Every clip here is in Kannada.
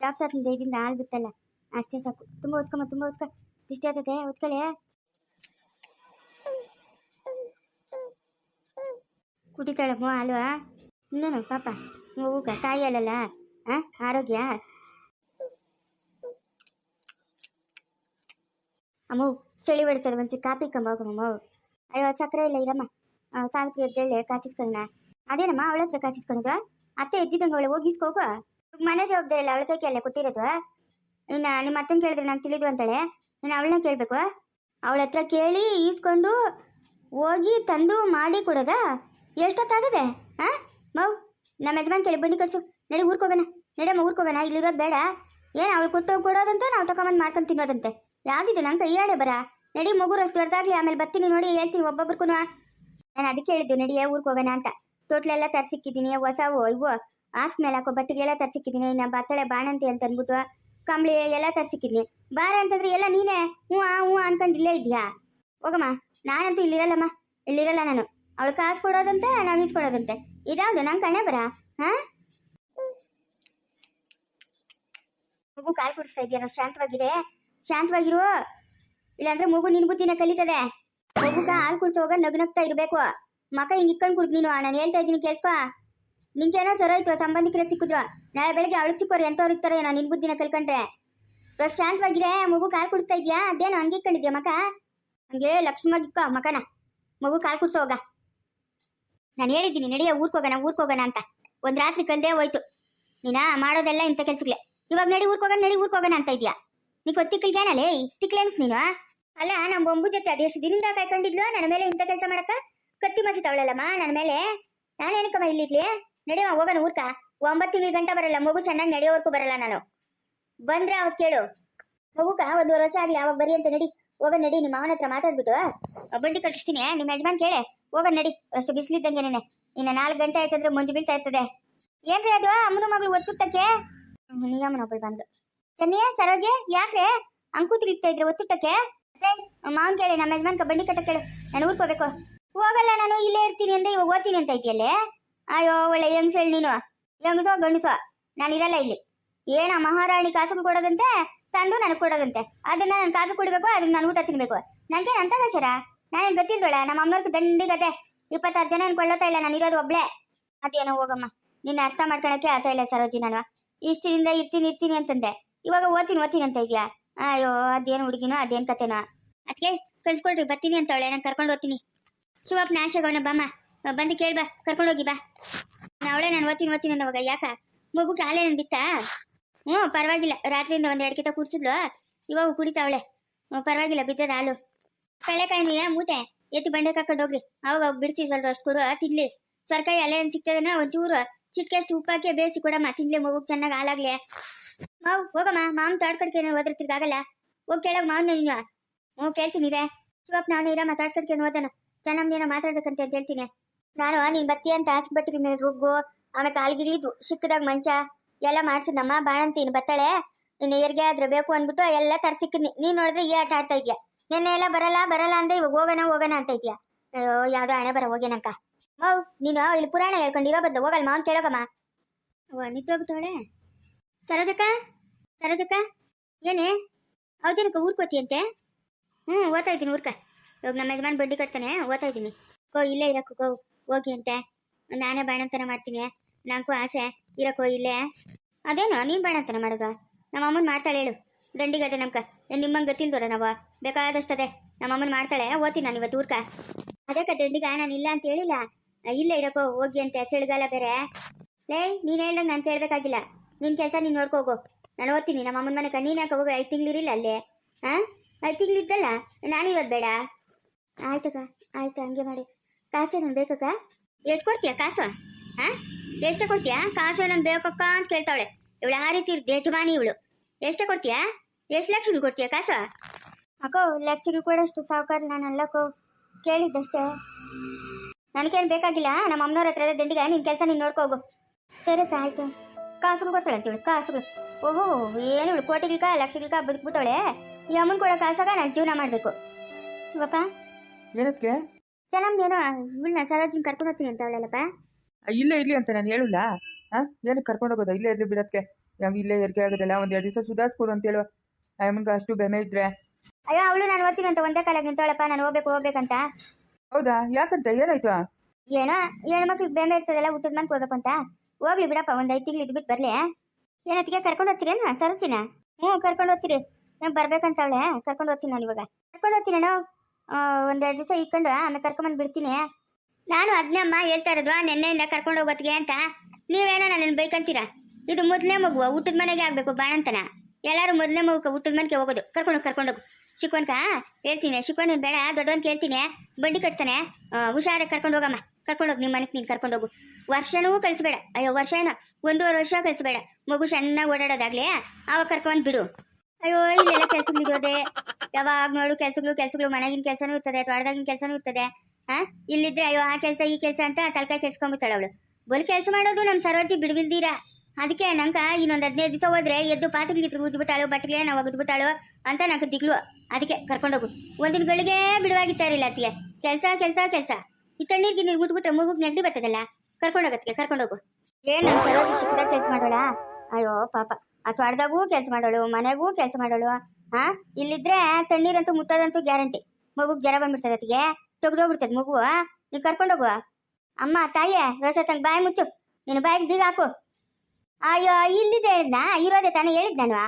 ಡಾಕ್ಟರ್ ಇದರಿಂದ ಹಾಲು ಬಿತ್ತಲ್ಲ. ಅಷ್ಟೇ ಸಾಕು. ತುಂಬ ಹೊತ್ಕೊಂಬ ತುಂಬ ಹೊತ್ಕ. ಇಷ್ಟ ಆಗ್ತದೆ ಹೊತ್ಕೊಳ್ಳಿ. ಕುಡಿತಾಳಮ್ಮ ಅಲ್ವಾ ಇನ್ನೇನು ಪಾಪ? ಮಗುಗ ತಾಯಿ ಅಲ್ಲಲ್ಲ ಆ? ಆರೋಗ್ಯ? ಅಮ್ಮ ಚಳಿ ಹೊಡಿತದೆ ಒಂಚೂರು ಕಾಪಿ ಕಂಬ ಹೋಗಮ್ಮ ಅಯ್ಯೋ ಸಕ್ಕರೆ ಇಲ್ಲ ಇರಮ್ಮ. ಆ, ಸಾವಿತ್ರಿ ಎದ್ದೇಳಿ ಕಾಸಿಸ್ಕೊಳ್ಳೋಣ. ಅದೇನಮ್ಮ ಅವಳ ಹತ್ರ ಕಾಸಿಸ್ಕೊಂಡ ಅತ್ತೆ ಎದ್ದಿದ್ದಂಗೆ ಅವಳು ಹೋಗಿಸ್ಕೋಗು ಮನೆ ಜವಾಬ್ದಾರಿ ಇಲ್ಲ ಅವಳ ಕೈಗೆ ಅಲ್ಲೇ ಕೊಟ್ಟಿರೋದು. ಇನ್ನು ನಿಮ್ಮ ಅತ್ತನ್ ಕೇಳಿದ್ರೆ ನಂಗೆ ತಿಳಿದು ಅಂತಾಳೆ. ನೀನು ಅವಳನ್ನ ಕೇಳಬೇಕು. ಅವಳ ಹತ್ರ ಕೇಳಿ ಈಸ್ಕೊಂಡು ಹೋಗಿ ತಂದು ಮಾಡಿ ಕೊಡೋದಾ? ಎಷ್ಟೊತ್ತಾಗದೆ ಹಾ ಮೌ, ನಮ್ಮ ಯಜಮಾನ್ ಕೇಳಿ ಬಂಡಿ ಕಳ್ಸು. ನಡಿ ಊರ್ಗೆ ಹೋಗೋಣ. ನಡಿಯಮ್ಮ, ಊರ್ಗೆ ಹೋಗೋಣ. ಇಲ್ಲಿರೋದು ಬೇಡ. ಏನು ಅವಳು ಕೊಟ್ಟು ಕೊಡೋದಂತ ನಾವು ತಗೊಂಬಂದು ಮಾಡ್ಕೊಂಡು ತಿನ್ನೋದಂತೆ? ಯಾವ್ದಿದೆ? ನಂಗೆ ಕೈಯಾಡೆ ಬರ. ನಡಿ ಮಗು ಅಷ್ಟು ದೊಡ್ಡದಾಗ್ಲಿ ಆಮೇಲೆ ಬರ್ತೀನಿ ನೋಡಿ ಹೇಳ್ತೀನಿ ಒಬ್ಬೊಬ್ರಿಗೂ ನಾನು ಅದಕ್ಕೆ ಹೇಳಿದ್ದು ನಡಿಯ ಊರ್ಗೆ ಹೋಗೋಣ ಅಂತ. ತೊಟ್ಲೆಲ್ಲ ತರ್ಸಿಕ್ಕಿದ್ದೀನಿ ಹೊಸವು ಇವು ಆಸ್ಕ್ ಮೇಲೆ ಹಾಕೋ ಬಟ್ಟೆಗೆಲ್ಲ ತರ್ಸಿಕ್ಕಿದ್ದೀನಿ ಇನ್ನು ಬತ್ತಳೆ ಬಾಣಂತಿ ಅಂತ ಅಂದ್ಬಿಟ್ಟು ಕಂಬಳಿ ಎಲ್ಲ ತರ್ಸಿಕ್ಕಿದ್ದೀನಿ ಬಾರ ಅಂತಂದ್ರೆ ಎಲ್ಲ ನೀನೇ? ಹ್ಞೂ ಆ, ಹ್ಞೂ ಅನ್ಕೊಂಡು ಇಲ್ಲೇ ಇದೆಯಾ ಹೋಗಮ್ಮ, ನಾನಂತೂ ಇಲ್ಲಿರಲ್ಲಮ್ಮ, ಇಲ್ಲಿರಲ್ಲ ನಾನು. ಅವಳು ಕಾಸು ಕೊಡೋದಂತೆ, ನಾವು ಈಸ್ಕೊಡೋದಂತೆ ಇದಾವುದು ನಂಗೆ ಕಣೆ ಬರ, ಹಾ? ಮಗು ಕಾಲು ಕುಡಿಸ್ತಾ ಇದೆಯಾ ಶಾಂತವಾಗಿರೇ, ಶಾಂತವಾಗಿರು. ಇಲ್ಲಾಂದ್ರೆ ಮಗು ನಿನ್ ಬುದ್ಧಿನ ಕಲಿತದೆ. ಮಗುಗ ಹಾಲು ಕುಡ್ಸೋ ಹೋಗ ನಗ್ನಗ್ತಾ ಇರಬೇಕು. ಮಕ ಹಿಂಗ್ ಇಕ್ಕೊಂಡ್ ಕುಡ್ದು ನೀನು, ನಾನು ಹೇಳ್ತಾ ಇದ್ದೀನಿ ಕೇಳಿಸ್ಕೊ. ನಿಂಗೇನೋ ಸರೋಯ್ತು ಸಂಬಂಧಿಕರೇ ಸಿಕ್ಕಿದ್ರು ನಾಳೆ ಬೆಳಗ್ಗೆ ಅವಳಿಗೆ ಸಿಕ್ಕೋರು ಎಂತ ಇರ್ತಾರೆ ನಾನು ನಿನ್ ಬುದ್ಧಿನ ಕಲ್ಕೊಂಡ್ರೆ. ಪ್ರಶಾಂತವಾಗಿರೇ ಮಗು ಕಾಲು ಕುಡಿಸ್ತಾ ಇದ್ಯಾ? ಅದೇನೋ ಹಂಗೆ ಇಕ್ಕೊಂಡಿದ್ಯಾ ಮಕ? ಹಂಗೆ ಲಕ್ಷ್ಮವಾಗಿ ಇಕ್ಕೋ ಮಕನ. ಮಗು ಕಾಲು ಕುಡ್ಸೋ ಹೋಗ. ನಾನು ಹೇಳಿದ್ದೀನಿ, ನಡೆಯ ಊರ್ಕೋಗೋಣ ಹೋಗೋಣ ಅಂತ. ಒಂದ್ ರಾತ್ರಿ ಕಲ್ದೇ ಹೋಯ್ತು. ನೀನಾ ಮಾಡೋದೆಲ್ಲ ಇಂಥ ಕೆಲ್ಸಗಳೇ. ಇವಾಗ ನಡಿ ಊರ್ಕೋಗ ನಡಿ ಊರ್ಗ್ ಹೋಗೋಣ ಅಂತ ಇದ್ಯಾ? ನೀ ಕೊತ್ತಿಕ್ಕಲ್ಗೇನಲೇ ತಿಕ್ಲೆನ್ಸ್ ನೀನು ಅಲ್ಲ ನಮ್ಮ ಬೊಂಬು ಜೊತೆ ಅದೆಷ್ಟು ದಿನದಿಂದ ಕಾಯ್ಕೊಂಡಿದ್ಲು? ನನ್ನ ಮೇಲೆ ಇಂಥ ಕೆಲಸ ಮಾಡಕ್ಕ? ಕತ್ತಿ ತಗೊಳ್ಳಲ್ಲಮ್ಮ ನನ್ನ ಮೇಲೆ? ನಾನೇನಕ್ಕಮ್ಮ ಇಲ್ಲಿಗ್ಲಿ ನಡೆಯಮ್ಮ ಹೋಗೋಣ ಊರ್ಕ. ಒಂಬತ್ತು ತಿಂಗಳ ಗಂಟೆ ಬರಲ್ಲ, ಮಗು ಚೆನ್ನಾಗಿ ನಡೆಯೋವರೆಗೂ ಬರಲ್ಲ ನಾನು. ಬಂದ್ರೆ ಅವಾಗ ಕೇಳು. ಮಗುಕ ಒಂದೂವರೆ ವರ್ಷ ಆಗ್ಲಿ, ಅವಾಗ ಬರಿ ಅಂತ ನಡಿ. ಹೋಗ, ನಡಿ, ನಿಮ್ಮ ಮಾವನ ಹತ್ರ ಮಾತಾಡ್ಬಿಟ್ಟು. ಬಂಡಿ ಕಟ್ಟಿಸ್ತೀನಿ, ನಿಮ್ಮ ಯಜಮಾನ್ ಕೇಳೆ. ಹೋಗ, ನಡಿ. ಅಷ್ಟು ಬಿಸಿಲಿದ್ದಂಗೆ ನೆನೆ. ಇನ್ನು ನಾಲ್ಕು ಗಂಟೆ ಆಯ್ತಂದ್ರೆ ಮಂಜು ಬೀಳ್ತಾ ಇರ್ತದೆ. ಏನ್ರಿ ಅದು? ಅಮ್ಮನ ಮಗಳು ಒತ್ತುಟ್ಟಕ್ಕೆ? ನಿಯಮನೊಬ್ಬಳು ಬಂದು ಚೆನ್ನಿಯ ಸರೋಜೆ, ಯಾಕ್ರೆ? ಅಂಕು ತಿರುಗ್ತಾ ಇದ್ರೆ ಒತ್ತುಟ್ಟಕ್ಕೆ? ಮಾವನ್ ಕೇಳಿ, ನಮ್ಮ ಯಜಮಾನ್ಕ ಬಂಡಿ ಕಟ್ಟ ಕೇಳು. ನಾನು ಊರ್ಗ್ ಹೋಗ್ಬೇಕು. ಹೋಗಲ್ಲ, ನಾನು ಇಲ್ಲೇ ಇರ್ತೀನಿ ಅಂದ್ರೆ ಇವಾಗ ಓದ್ತೀನಿ ಅಂತ ಇದೆಯಲ್ಲೇ ಅಯ್ಯೋ, ಒಳ್ಳೆ ಹೆಂಗ್ಸ್ ಹೇಳಿ ನೀನು. ಹೆಂಗಸೋ ಗಂಡಸೋ. ನಾನು ಇರಲ್ಲ ಇಲ್ಲಿ. ಏನ ಮಹಾರಾಣಿ ಕಾಸು ಕೊಡೋದಂತೆ, ತಂದು ನನಗೆ ಕೊಡೋದಂತೆ. ಅದನ್ನ ನಾನು ಕಾಫಿ ಕುಡಿಬೇಕು, ಅದನ್ನ ನಾನು ಊಟ ತಿನ್ಬೇಕು. ನನಗೆ ಅಂತ ಸರ ನಾನು ಗೊತ್ತಿಲ್ದೋಳ, ನಮ್ಮ ಅಮ್ಮವ್ರಿಗೆ ದಂಡಿಗತೆ ಇಪ್ಪತ್ತಾರು ಜನ ಅನ್ಕೊಳ್ಳೋತಾ ಇಲ್ಲ, ನಾನು ಇರೋದು ಒಬ್ಳೆ. ಅದೇನೋ ಹೋಗಮ್ಮ, ನಿನ್ನ ಅರ್ಥ ಮಾಡ್ಕೊಳಕ್ಕೆ ಆತ ಇಲ್ಲ ಸರೋಜಿ ನಾನು ಇಷ್ಟಿನಿಂದ ಇರ್ತೀನಿ ಇರ್ತೀನಿ ಅಂತಂದೆ. ಇವಾಗ ಓದ್ತೀನಿ ಓದ್ತೀನಿ ಅಂತ ಇದೆಯಾ? ಅಯ್ಯೋ, ಅದೇನು ಹುಡುಗಿನೋ, ಅದೇನು ಕತೆನೋ ಅದಕ್ಕೆ ಕಳ್ಸ್ಕೊಳ್ರಿ ಬರ್ತೀನಿ ಅಂತವಳೆ, ನಾನು ಕರ್ಕೊಂಡು ಹೋಗ್ತೀನಿ. ಶಿವಪ್ಪ ನಾಶಗವನ ಬಮ್ಮ ಬಂದು ಕೇಳಿ ಬಾ, ಕರ್ಕೊಂಡು ಹೋಗಿ ಬಾ. ನಾವಳೆ ನಾನು ಓದ್ತೀನಿ ಓದ್ತೀನಿ ಅನ್ನೋವಾಗ ಯಾಕ? ಮಗು ಕಾಲೇ ನನ್ ಬಿತ್ತಾ ಹ್ಞೂ, ಪರವಾಗಿಲ್ಲ. ರಾತ್ರಿಯಿಂದ ಒಂದು ಎರಡು ಕಿತ ಕುಡ್ಸಿದ್ಲು ಇವಾಗ ಕುಡಿತಾವಳೆ. ಹ್ಞೂ, ಪರವಾಗಿಲ್ಲ, ಬಿದ್ದದ ಹಾಲು. ಕಳೆಕಾಯಿನ ಮೂಟೆ? ಎತ್ತಿ ಬಂಡೆ ಕಾಕೊಂಡು ಹೋಗ್ರಿ. ಅವಾಗ ಬಿಡಿಸಿ ಸ್ವಲ್ಪ ಅಷ್ಟು ಕೊಡು ತಿನ್ಲಿ. ಸರ್ಕಾರಿ ಅಲ್ಲೇ ಸಿಗ್ತದನ ಒಂಚೂರು. ಚಿಟ್ಕೆ ಅಷ್ಟು ಉಪ್ಪಾಕಿ ಬೇಯಿಸಿ ಕೊಡಮ್ಮ, ತಿನ್ಲಿ ಮಗು, ಚೆನ್ನಾಗಿ ಹಾಲಾಗ್ಲಿ. ಮಾವು, ಹೋಗಮ್ಮ, ಮಾವನ್ ತಾಡ್ಕಡ್ಕೇನೆ ಹೋದ್ರೆ ತಿರ್ಗಾಗಲ್ಲ ಹೋಗಿ ಕೇಳೋಗ ಮಾವನ್ನ ನೀನು. ಹ್ಞೂ, ಕೇಳ್ತೀನಿ ರೇ ಶಿವಪ್ಪ ನಾನು ಇರಮ್ಮ ತಾಡ್ಕೊಡ್ಕೇನು ಹೋದನ ಚೆನ್ನಾಗಿ ಮಾತಾಡ್ಬೇಕಂತ ಅಂತ ಹೇಳ್ತೀನಿ. ನಾನು, ನೀನ್ ಬತ್ತಿ ಅಂತ ಹಾಸ್ಬಿಟ್ಟಿರಿ ಮೇಲೆ ರುಗ್ಗು, ಆಮೇಲೆ ಕಾಲ್ಗಿರಿ ಇದು ಸಿಕ್ಕದಾಗ ಮಂಚ ಎಲ್ಲ ಮಾಡ್ಸಿದ್ನಮ್ಮ ಬಾಣಂತೀನಿ ಬತ್ತಾಳೆ. ನೀನು ಏರ್ಗೆ ಆದ್ರೆ ಬೇಕು ಅಂದ್ಬಿಟ್ಟು ಎಲ್ಲ ತರ್ಸಿಕ್ಕಿದ್ನಿ. ನೀನ್ ನೋಡಿದ್ರೆ ಈ ಆಟ ಆಡ್ತಾ ಇದ್ಯಾ? ನೆನ್ನೆ ಎಲ್ಲ ಬರಲ್ಲ ಬರಲ್ಲ ಅಂದೆ ಇವಾಗ ಹೋಗೋಣ ಹೋಗೋಣ ಅಂತ ಇದೆಯಾ? ಅಯ್ಯೋ, ಯಾವುದೋ ಹಣೆ ಬರ ಹೋಗೇನಕ್ಕ. ಓ ನೀನು ಇಲ್ಲಿ ಪುರಾಣ ಹೇಳ್ಕೊಂಡು ಇರೋ ಬದ್ಲು. ಹೋಗಲ್ಲ ಮಾವನ್ ಕೇಳೋಗಮ್ಮ ಓ, ನಿಂತೋಗ್ಬಿಟ್ಟವಳೆ? ಸರೋಜಕ್ಕ? ಸರೋಜಕ್ಕ? ಏನೇ? ಹೌದೇನಕ್ಕ ಊರ್ಕೋತಿಯಂತೆ ಹ್ಞೂ ಓದ್ತಾ ಇದ್ದೀನಿ ಊರ್ಕ ಇವಾಗ ನಮ್ಮ ಯಜಮಾನ್ ಬಡ್ಡಿ ಕಟ್ತಾನೆ, ಓದ್ತಾ ಇದ್ದೀನಿ. ಕೋ, ಇಲ್ಲೇ ಇರಕ್ಕೋ, ಕೋ, ಹೋಗಿ ಅಂತೆ. ನಾನೇ ಬಾಣಂತನ ಮಾಡ್ತೀನಿ. ನನಗೂ ಆಸೆ. ಇರಕ್ಕೋ, ಇಲ್ಲೇ. ಅದೇನು, ನೀನು ಬಾಣಂತನ ಮಾಡೋದು? ನಮ್ಮ ಅಮ್ಮನ ಮಾಡ್ತಾಳೆ ಹೇಳು. ದಂಡಿಗದೆ ನಮ್ಕ ನಿಮ್ಮಂಗೆ ಗೊತ್ತಿಲ್ದೋರ ನಾವು? ಬೇಕಾದಷ್ಟದೆ ನಮ್ಮ ಅಮ್ಮನ ಮಾಡ್ತಾಳೆ, ಓದ್ತೀನಿ ನಾನು ಇವತ್ತು ಊರ್ಕ. ಅದಕ್ಕ ದಂಡಿಗ ನಾನು ಇಲ್ಲ ಅಂತ ಹೇಳಿಲ್ಲ. ಇಲ್ಲೇ ಇರಕ್ಕೋ, ಹೋಗಿ ಅಂತೆ, ಚಳಿಗಾಲ ಬೇರೆ. ಲೇ, ನೀನು ಹೇಳ್ದಂಗೆ ನಾನು ಕೇಳಬೇಕಾಗಿಲ್ಲ. ನಿನ್ನ ಕೆಲಸ ನೀನು ನೋಡ್ಕೋಗು ನಾನು ಓದ್ತೀನಿ. ನಮ್ಮ ಅಮ್ಮನ ಮನೆಗೆ ನೀನು ಹೋಗು? ಐದು ತಿಂಗಳಿರಿಲ್ಲ ಅಲ್ಲೇ. ಹಾಂ ಐದು ತಿಂಗಳಿದ್ದಲ್ಲ ನಾನು ಇವತ್ತು ಬೇಡ. ಆಯ್ತಕ್ಕ ಆಯ್ತು ಹಂಗೆ ಮಾಡಿ. ಕಾಸು ನಾನು ಬೇಕಕ್ಕ? ಎಷ್ಟು ಕೊಡ್ತೀಯ ಕಾಸು? ಹಾ? ಎಷ್ಟು ಕೊಡ್ತೀಯಾ? ಕಾಸು ನಾನು ಬೇಕಕ್ಕ ಅಂತ ಕೇಳ್ತಾವಳೆ. ಇವಳು ಆ ರೀತಿ ಯಜಮಾನಿ ಇವಳು. ಎಷ್ಟು ಕೊಡ್ತೀಯಾ? ಎಷ್ಟು ಲಕ್ಷಗಳು ಕೊಡ್ತೀಯ ಕಾಸು? ಅಕ್ಕೋ ಲಕ್ಷಗಳು ಕೊಡೋಷ್ಟು ಸಾವುಕಾರ ನಾನು ಅಲ್ಲಕ್ಕೋ ಕೇಳಿದ್ದಷ್ಟೇ. ನನಗೇನು ಬೇಕಾಗಿಲ್ಲ? ನಮ್ಮ ಅಮ್ಮನವ್ರ ಹತ್ರ ದಂಡಿಗೆ ನಿನ್ನ ಕೆಲಸ ನೀನು ನೋಡ್ಕೋಗು ಸರಿ ಆಯ್ತು. ಕಾಸುಗಳು ಕೊಡ್ತಾಳೆ ಅಂತೇಳಿ ಕಾಸುಗಳು. ಓಹೋ ಏನು ಇವಳು ಕೋಟಿಗಿಲ್ಕ ಲಕ್ಷಗಿಲ್ಕ ಬದುಕ್ಬಿಟ್ಟವಳೆ ಈ ಅಮ್ಮನ ಕೊಡೋ ಕಾಸಾಗ ನಾನು ಜೀವನ ಮಾಡಬೇಕು. ಶಿವಪ್ಪ ಏನಕ್ಕೆ? ಚೆನ್ನಾಗಿ ಏನೋ ಇವಳನ್ನ ಸರೋಜಿನ ಕರ್ಕೊಂಡು ಹೋಗ್ತೀನಿ ಅಂತ ಅವಳಲ್ಲಪ್ಪ ಇಲ್ಲೇ ಇರಲಿ ಅಂತ ನಾನು ಹೇಳಲ್ಲ. ಹಾಂ ಏನಕ್ಕೆ ಕರ್ಕೊಂಡು ಹೋಗೋದು? ಇಲ್ಲೇ ಇರ್ಲಿ ಬಿಡೋದಕ್ಕೆ. ಹೆಂಗೆ ಇಲ್ಲೇ ಏರಿಕೆ ಆಗೋದಲ್ಲ ಒಂದು ಎರಡು ದಿವಸ ಸುಧಾರಿಸ್ಕೊಡು ಅಂತೇಳು ಅಮ್ಮನಿಗೆ ಅಷ್ಟು ಬೆಮೆ ಇದ್ರೆ. ಅಯ್ಯೋ ಅವಳು ನಾನು ಓದ್ತೀನಿ ಅಂತ ಒಂದೇ ಕಾಲಾಗಿ ನಿಂತವಳಪ್ಪ ನಾನು ಹೋಗ್ಬೇಕು ಹೋಗ್ಬೇಕಂತ ಹೌದಾ? ಯಾಕಂತ? ಏನಾಯ್ತು? ಏನೋ ಹೆಣ್ಮಕ್ಳಿಗೆ ಬೇಮೆ ಇರ್ತದಲ್ಲ ಊಟದ ಮನೆ ಹೋಗ್ಬೇಕು ಅಂತ. ಹೋಗ್ಲಿ ಬಿಡಪ್ಪ ಒಂದ್ ಐದು ತಿಂಗಳು ಇದ್ಬಿಟ್ಟು ಬರ್ಲಿ. ಏನತ್ತಿಗೆ ಕರ್ಕೊಂಡು ಹೋಗ್ತೀರೇನ ಸರೋಜಿನ? ಹ್ಞೂ ಕರ್ಕೊಂಡು ಹೋಗ್ತೀರಿ. ನಾನು ಬರ್ಬೇಕಂತ ಅವಳೆ ಕರ್ಕೊಂಡು ಹೋಗ್ತೀನಿ ನಾನು ಇವಾಗ. ಕರ್ಕೊಂಡು ಹೋಗ್ತೀನಿ ನಾನು ಒಂದೆರಡು ದಿವಸ ಇಟ್ಕೊಂಡು ಆಮೇಲೆ ಕರ್ಕೊಂಬಂದು ಬಿಡ್ತೀನಿ. ನಾನು ಅದ್ನಮ್ಮ ಹೇಳ್ತಾ ಇರೋದು ನೆನ್ನೆಯಿಂದ ಕರ್ಕೊಂಡು ಹೋಗೋತ್ತಿಗೆ ಅಂತ. ನೀವೇನೋ ಬೈಕ್ ಬೈಕಂತೀರಾ? ಇದು ಮೊದಲನೇ ಮಗು ಊಟದ ಮನೆಗೆ ಆಗ್ಬೇಕು ಬಾಣಂತನ. ಎಲ್ಲರೂ ಮೊದಲನೇ ಮಗು ಊಟದ ಮನೆಗೆ ಹೋಗೋದು. ಕರ್ಕೊಂಡು ಹೋಗಿ, ಕರ್ಕೊಂಡು ಹೋಗು. ಶಿಕೋನ್ಕ ಹೇಳ್ತೀನಿ ಶಿಕ್ವನ್ ಬೇಡ ದೊಡ್ಡವನ್ ಕೇಳ್ತೀನಿ. ಬಂಡಿ ಕಟ್ತಾನೆ. ಹುಷಾರಾಗಿ ಕರ್ಕೊಂಡು ಹೋಗಮ್ಮ. ಕರ್ಕೊಂಡು ಹೋಗಿ ನಿಮ್ಮ ಮನೆಗೆ ನೀನು ಕರ್ಕೊಂಡು ಹೋಗು. ವರ್ಷನೂ ಕಳಿಸ್ಬೇಡ. ಅಯ್ಯೋ ವರ್ಷ ಏನೋ ಒಂದೂವರೆ ವರ್ಷ ಕಳಿಸ್ಬೇಡ. ಮಗು ಚೆನ್ನಾಗಿ ಓಡಾಡೋದಾಗ್ಲಿ, ಅವಾಗ ಕರ್ಕೊಂಡು ಬಿಡು. ಅಯ್ಯೋ, ಇಲ್ಲೆಲ್ಲ ಕೆಲ್ಸಗಳಿರೋದೆ ಯಾವಾಗ ನೋಡು ಕೆಲ್ಸಗಳು ಕೆಲ್ಸಗಳು, ಮನೆಗಿನ ಕೆಲಸನೂ ಇರ್ತದೆ, ತೋಟದಾಗಿನ ಕೆಲಸನೂ ಇರ್ತದೆ. ಹಾ? ಇಲ್ಲಿದ್ರೆ ಅಯ್ಯೋ, ಆ ಕೆಲಸ, ಈ ಕೆಲಸ ಅಂತ ತಲ್ಕಾಯಿ ಕೆಡ್ಸ್ಕೊಂಡ್ಬಿಡ್ತಾಳೆ ಅವಳು. ಬಲಿ ಕೆಲಸ ಮಾಡೋದು ನಮ್ಮ ಸರೋಜಿ ಬಿಡ್ಬಿಲ್ದೀರ ಅದಕ್ಕೆ ನಂಗ ಇನ್ನೊಂದು ಹದಿನೈದು ದಿವಸ ಹೋದ್ರೆ ಎದ್ದು ಪಾತ್ರೆಗಿದ್ರು ಉಜ್ಬಿಟ್ಟಾಳು ಬಟ್ಟೆಗೆ ನಾವು ಒಗದ್ಬಿಟ್ಟಾಳು ಅಂತ ನಂಗೆ ದಿಗ್ಲು. ಅದಕ್ಕೆ ಕರ್ಕೊಂಡೋಗು. ಒಂದಿನ ಗಳಿಗೆ ಬಿಡುವಾಗಿತ್ತಾರಿಲ್ಲ ಅತ್ತಿಗೆ. ಕೆಲಸ ಕೆಲಸ ಕೆಲಸ. ಈ ತಣ್ಣೀರ್ಗೆ ನೀರು ಉದ್ಬಿಟ್ರೆ ಮಗುಗ್ ನೆಗಡಿ ಬರ್ತದಲ್ಲ ಕರ್ಕೊಂಡೋಗತ್ತಿಗೆ ಕರ್ಕೊಂಡೋಗು. ಏನ್ ನಮ್ಮ ಸರೋಜಿ ಸಿಕ್ಕದಾಗ ಕೆಲಸ ಮಾಡೋಣ ಅಯ್ಯೋ, ಪಾಪ. ಆ ತೋಟದಾಗೂ ಕೆಲಸ ಮಾಡೋಳು, ಮನೆಗೂ ಕೆಲಸ ಮಾಡೋಳು ಹಾ ಇಲ್ಲಿದ್ರೆ ತಣ್ಣೀರಂತೂ ಮುಟ್ಟೋದಂತೂ ಗ್ಯಾರಂಟಿ. ಮಗುಗ್ ಜ್ವರ ಬಂದ್ಬಿಡ್ತದೆ ಅದಕ್ಕೆ ತೆಗ್ದೋಗ್ಬಿಡ್ತದೆ ಮಗು ನೀವು ಕರ್ಕೊಂಡೋಗುವ ಅಮ್ಮ, ತಾಯಿಯೇ, ರೋಷ ತಂಗ್ ಬಾಯಿ ಮುಚ್ಚು. ನೀನು ಬಾಯಿಗೆ ಬೀಗ ಹಾಕು. ಅಯ್ಯೋ, ಇಲ್ಲಿದೆ ಹೇಳಿದ್ನ? ಇರೋದೆ ತಾನೇ ಹೇಳಿದ್ ನಾನು.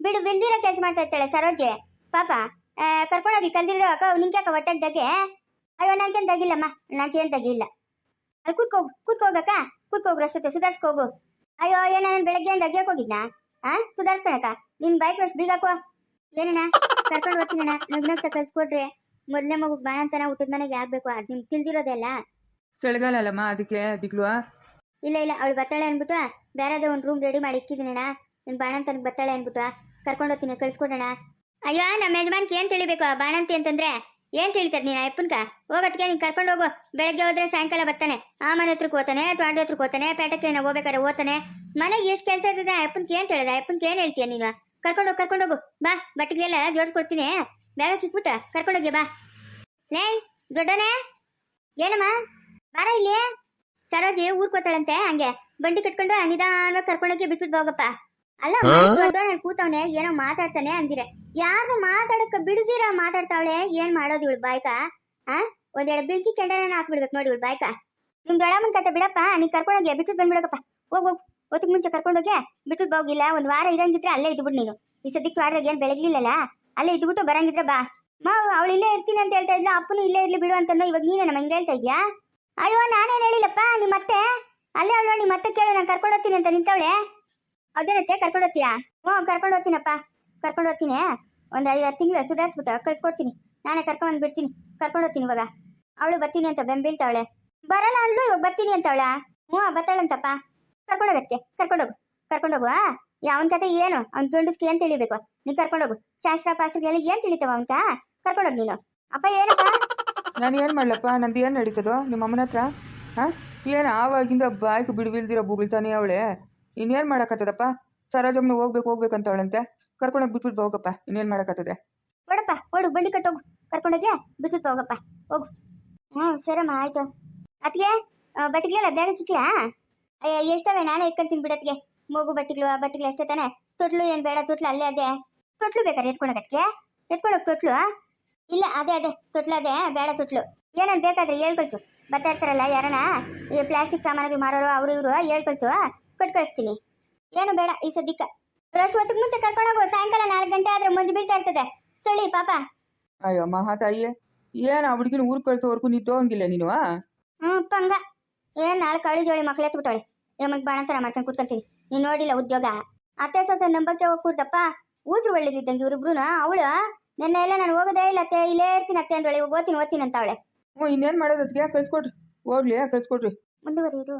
ಬಿಡು, ಬೆಂದಿರೋ ಕೆಲಸ ಮಾಡ್ತಾ ಇರ್ತಾಳೆ ಸರೋಜೆ ಪಾಪ ಕರ್ಕೊಂಡೋಗಿ ಕಲ್ದಿರೋ ಅಕ್ಕ ನಿಂಕ್ಯಾಕ ಹೊಟ್ಟೆ ದಗೆ ಅಯ್ಯೋ ನಂಗೇನು ತಗಿಲ್ಲಮ್ಮ ನಂಗೇನು ತಗಿಲ್ಲ ಅಲ್ಲಿ ಕೂತ್ಕೋಗು ಕೂತ್ಕೋಗಕ್ಕ? ಕೂತ್ಕೋಗ್ರು ಅಷ್ಟೊತ್ತೆ ಸುಧಾರಿಸ್ಕೋಗು ಅಯ್ಯೋ ಏನೋ ನಾನು ಬೆಳಗ್ಗೆ ದಗ್ಯಕ್ಕೆ ಹೋಗಿದ್ನಾ? ಆ ಸುಧಾರಿಸ್ಕೊಳಕ ನಿನ್ ಬೈಕ್ ಅಷ್ಟು ಬೀಗ ಹಾಕೋ ಏನಣ್ಣ? ಕರ್ಕೊಂಡು ಹೋಗ್ತೀನಣ್ಣ ನಗ್ನಗ್ತ ಕಲ್ಸ್ಕೊಟ್ರೆ ಮೊದಲನೇ ಮಗು ಬಾಣಂತನ ಊಟದ ಮನೆಗೆ ಆಗ್ಬೇಕು. ಅದ್ ನಿಮ್ ತಿಳಿದಿರೋದೆಲ್ಲ ಚಳಿಗಾಲ ಅಲ್ಲಮ್ಮ ಅದಕ್ಕೆ ದಿಗ್ಲು ಇಲ್ಲ ಇಲ್ಲ. ಅವಳು ಬತ್ತಾಳೆ ಅನ್ಬಿಟ್ಟು ಬೇರೆದೇ ಒಂದು ರೂಮ್ ರೆಡಿ ಮಾಡಿ ಇಕ್ಕಿದ್ದೀನಣ್ಣ ನಿನ್ ಬಾಣಂತನಿಗೆ ಬತ್ತಾಳೆ ಅನ್ಬಿಟ್ಟು ಕರ್ಕೊಂಡು ಹೋಗ್ತೀನಿ. ಕಳ್ಸ್ಕೊಡೋಣ ಅಯ್ಯೋ ನಮ್ಮ ಯಜಮಾನ್ಗೆ ಏನ್ ತಿಳಿಬೇಕು? ಬಾಣಂತಿ ಅಂತಂದ್ರೆ? ಏನ್ ತಿಳಿತದ ನೀನು ಅಪ್ಪನ್ಕ? ಹೋಗತ್ಗೆ ನೀನ್ ಕರ್ಕೊಂಡು ಹೋಗು. ಬೆಳಗ್ಗೆ ಹೋದ್ರೆ ಸಾಯಂಕಾಲ ಬರ್ತಾನೆ. ಆ ಮನೆ ಹತ್ರಕ್ಕೆ ಹೋತಾನೆ ತೋಟದ ಹತ್ರಕ್ಕೆ ಹೋತಾನೆ ಪೇಟಕ್ಕೆ ನಾವು ಹೋಗ್ಬೇಕಾದ್ರೆ ಹೋತಾನೆ. ಮನೆಗೆ ಎಷ್ಟು ಕೆಲಸ ಇರ್ತದೆ? ಅಪ್ಪನ್ಗೆ ಏನ್ ತಿಳಿದ? ಅಪ್ಪನ್ಗೆ ಏನ್ ಹೇಳ್ತೀಯ ನೀನು? ಕರ್ಕೊಂಡು ಹೋಗಿ ಕರ್ಕೊಂಡು ಹೋಗು. ಬಾ ಬಟ್ಟೆಗೆಲ್ಲ ಜೋಡಿಸ್ಕೊಡ್ತೀನಿ ಬೇಗ ಕರ್ಕೊಂಡು ಕರ್ಕೊಂಡೋಗಿ ಬಾ. ಲೇ ದೊಡ್ಡನೇ. ಏನಮ್ಮ? ಬಾರ ಇಲ್ಲಿ. ಸರೋಜಿ ಊರ್ ಕೊತ್ತಾಳಂತೆ ಹಂಗೆ. ಬಂಡಿ ಕಟ್ಕೊಂಡು ನಿಧಾನ ಕರ್ಕೊಂಡೋಗಿ ಬಿಟ್ಬಿಟ್ಟು ಹೋಗಪ್ಪ. ಅಲ್ಲ ಕೂತವನೆ ಏನೋ ಮಾತಾಡ್ತಾನೆ ಅಂದಿರೆ ಯಾರು ಮಾತಾಡಕ ಬಿಡದಿರ ಮಾತಾಡ್ತಾವಳೆ? ಏನ್ ಮಾಡೋದು ಇವಳು ಬಾಯ್ಕ? ಆ? ಒಂದೆರಡು ಬೆಂಕಿ ಕೆಂಡನ ಹಾಕ್ಬಿಡ್ಬೇಕು ನೋಡಿ ಇವಳು ಬಾಯ್ಕ. ನಿಮ್ ದೊಡ್ಡಮ್ಮನ ಕತೆ ಬಿಡಪ್ಪ, ನೀನ್ ಕರ್ಕೊಂಡೋಗಿ ಬಿಟ್ಟು ಬಂದ್ಬಿಡಕಪ್ಪ. ಹೋಗ್ ಹೋಗ್. ಹೊತ್ತಿಗೆ ಮುಂಚೆ ಕರ್ಕೊಂಡೋಗಿ ಬಿಟ್ಟು ಹೋಗಿಲ್ಲ. ಒಂದ್ ವಾರ ಇರಂಗಿದ್ರೆ ಅಲ್ಲೇ ಇದ್ಬಿಡು ನೀನು. ಈ ಸದ್ಯಕ್ಕೆ ತೋಟದಾಗ ಏನ್ ಬೆಳಗ್ಲಿಲ್ಲಲ್ಲ ಅಲ್ಲೇ ಇದ್ಬಿಟ್ಟು ಬರಂಗಿದ್ರೆ ಬಾ. ಮಾ, ಅವಳು ಇಲ್ಲೇ ಇರ್ತೀನಿ ಅಂತ ಹೇಳ್ತಾ ಇದ್ಲ. ಅಪ್ಪನು ಇಲ್ಲೇ ಇರ್ಲಿ ಬಿಡು ಅಂತ ಇವಾಗ ನೀನೇ ನಮ್ಮ ಹೇಳ್ತಾ ಇದ್ಯಾ? ಅಯ್ಯೋ, ನಾನೇನ್ ಹೇಳಿಲ್ಲಪ್ಪ ನಿಮ್ಮ ಮತ್ತೆ ಅಲ್ಲೇ ಅವಳು ನಿಮ್ಮ ಮತ್ತೆ ಕೇಳು, ನಾನು ಕರ್ಕೊಂಡೋಗ್ತೀನಿ ಅಂತ ನಿಂತವಳೆ. ಅದೇನತ್ತೆ ಕರ್ಕೊಂಡೋಗ್ತೀಯಾ ಹ್ಞೂ ಕರ್ಕೊಂಡು ಹೋಗ್ತೀನಪ್ಪ. ಕರ್ಕೊಂಡು ಹೋಗ್ತೀನಿ. ಒಂದು ಐದಾರು ತಿಂಗಳು ಸುಧಾರಿಸ್ಬಿಟ್ಟು ಕಳ್ಸ್ಕೊಡ್ತೀನಿ. ನಾನೇ ಕರ್ಕೊಂಡ್ ಬಿಡ್ತೀನಿ. ಕರ್ಕೊಂಡು ಹೋಗ್ತೀನಿ ಇವಾಗ. ಅವಳು ಬರ್ತೀನಿ ಅಂತ ಬೆಂಬೀಳ್ತಾವಳೆ. ಬರಲ್ಲ ಅಂದ್ಲು ಇವಾಗ ಬರ್ತೀನಿ ಅಂತವಳ? ಹ್ಞೂ ಬತ್ತಾಳಂತಪ್ಪ ಕರ್ಕೊಂಡೋಗತ್ತೆ ಕರ್ಕೊಂಡೋಗು ಕರ್ಕೊಂಡೋಗುವ ಯಾವನ್ ಕತೆ ಏನು? ಅವ್ನ ಗಂಡಸ್ಗೆ ಏನ್ ತಿಳಿಬೇಕು? ನೀನ್ ಕರ್ಕೊಂಡೋಗು ಶಾಸ್ತ್ರ ಪಾಸ್ತ್ರಗಳು ಏನ್ ತಿಳಿತಾವ ಅಂತ? ಕರ್ಕೊಂಡೋಗ್ ನೀನು. ಅಪ್ಪ, ಏನಪ್ಪ? ನಾನು ಏನು ಮಾಡ್ಲಪ್ಪ? ನಂದು ಏನು ನಡೀತದೋ? ನಿಮ್ಮ ಅಮ್ಮನ ಹತ್ರ? ಹಾಂ? ಏನು ಆವಾಗಿಂದ ಬಾಯ್ಕ್ ಬಿಡುವಿಲ್ದಿರೋ ಬುಗಿಳ್ತಾನೆ ಅವಳೆ? ಇನ್ನೇನು ಮಾಡಕತ್ತದಪ್ಪ ಸರೋಜಮ್ಮನ ಹೋಗ್ಬೇಕು ಹೋಗ್ಬೇಕು ಅವಳಂತೆ ಕರ್ಕೊಂಡೋಗಿ ಬಿಟ್ಬಿಟ್ಟು ಹೋಗಪ್ಪ. ಇನ್ನೇನು ಮಾಡೋಕ್ಕಾಗ್ತದೆ? ಓಡಪ್ಪ ಓಡು, ಬಂಡಿ ಕಟ್ಟೋಗು ಕರ್ಕೊಂಡೋಗಿ ಬಿಟ್ಬಿಟ್ಟು ಹೋಗಪ್ಪ. ಹೋಗು. ಹ್ಞೂ ಸರಮ್ಮ ಆಯ್ತು. ಅದಕ್ಕೆ ಬಟ್ಟೆಗಳೆಲ್ಲ ಕಿಕ್ಲಾ ಅಯ್ಯ ಎಷ್ಟವೆ ನಾನೇ ಇಕ್ಕಂತೀನಿ ಬಿಡತ್ಗೆ ಮೂಗು ಬಟ್ಟೆಗಳು, ಆ ಬಟ್ಟೆಗಳು ಅಷ್ಟೇ ತಾನೆ. ತೊಟ್ಲು ಏನು ಬೇಡ, ತೊಟ್ಲು ಅಲ್ಲೇ ಅದೇ. ತೊಟ್ಲು ಬೇಕಾರೆ ಎತ್ಕೊಳಕತ್ಗೆ ಎತ್ಕೊಳಕ್ ತೊಟ್ಲು? ಇಲ್ಲ, ಅದೇ ಅದೇ. ತೊಟ್ಲು ಅದೇ, ಬೇಡ ತೊಟ್ಲು. ಏನೇನು ಬೇಕಾದ್ರೆ ಹೇಳ್ಕೊಳ್ಸು. ಬರ್ತಾ ಇರ್ತಾರಲ್ಲ ಯಾರನ? ಈ ಪ್ಲಾಸ್ಟಿಕ್ ಸಾಮಾನುಗಳು ಮಾರೋರು, ಅವರು ಇವರು ಹೇಳ್ಕೊಳ್ಸು. ಕೊಟ್ಟು ಕಳಿಸ್ತೀನಿ. ಏನು ಬೇಡ, ಈ ಸದ್ಯಕ್ಕೆ. ಅಷ್ಟು ಹೊತ್ತಿಗೆ ಮುಂಚೆ ಹೋಗೋ. ಸಾಯಂಕಾಲ ನಾಲ್ಕು ಗಂಟೆ ಆದ್ರೆ ಮಂಜು ಬೀಳ್ತಾ ಇರ್ತದೆ. ಸುಳಿ ಪಾಪ. ಅಯ್ಯೋ ಮಹಾ ತಾಯಿ ಏನು ಆ ಹುಡುಗಿನ ಊರು ಕಳ್ಸೋವರೆಗೂ ನೀ ತೋಂಗಿಲ್ಲ ನೀನು ಏನ್ ಹ್ಞೂ ಪಂಗ ಏನ್ ನಾಲ್ಕು ಅಳಿ ಜೋಳಿ ಮಕ್ಳು ಬಾಣ ತರ ಬಾಣಂತರ ಮಾಡ್ಕೊಂಡು ಕೂತ್ಕೊಂತೀನಿ. ನೀನ್ ನೋಡಿಲ್ಲ ಉದ್ಯೋಗ? ಅತ್ತೆ ಸೊಸೆ ನಂಬಕ್ಕೆ ಹೋಗ್ಬಿಡ್ತಪ್ಪ ಊಸರು ಒಳ್ಳೇದಿದ್ದಂಗೆ ಇವ್ರಿಬ್ರು ಅವಳು ನಿನ್ನೆ ಎಲ್ಲ ನಾನು ಹೋಗೋದೇ ಇಲ್ಲ ಅತ್ತೆ. ಇಲ್ಲೇ ಇರ್ತೀನಿ ಅತ್ತೆ ಅಂದ್ರೆ ಇವಾಗ ಓದ್ತೀನಿ ಓದ್ತೀನಿ ಅಂತ ಅವಳೆ. ಹ್ಞೂ ಇನ್ನೇನು ಮಾಡೋದು ಅದಕ್ಕೆ? ಕಳ್ಸ್ಕೊಡ್ರಿ. ಹೋಗ್ಲಿ ಕಳ್ಸ್ಕೊಡ್ರಿ. ಮುಂದುವರಿಯೋದು.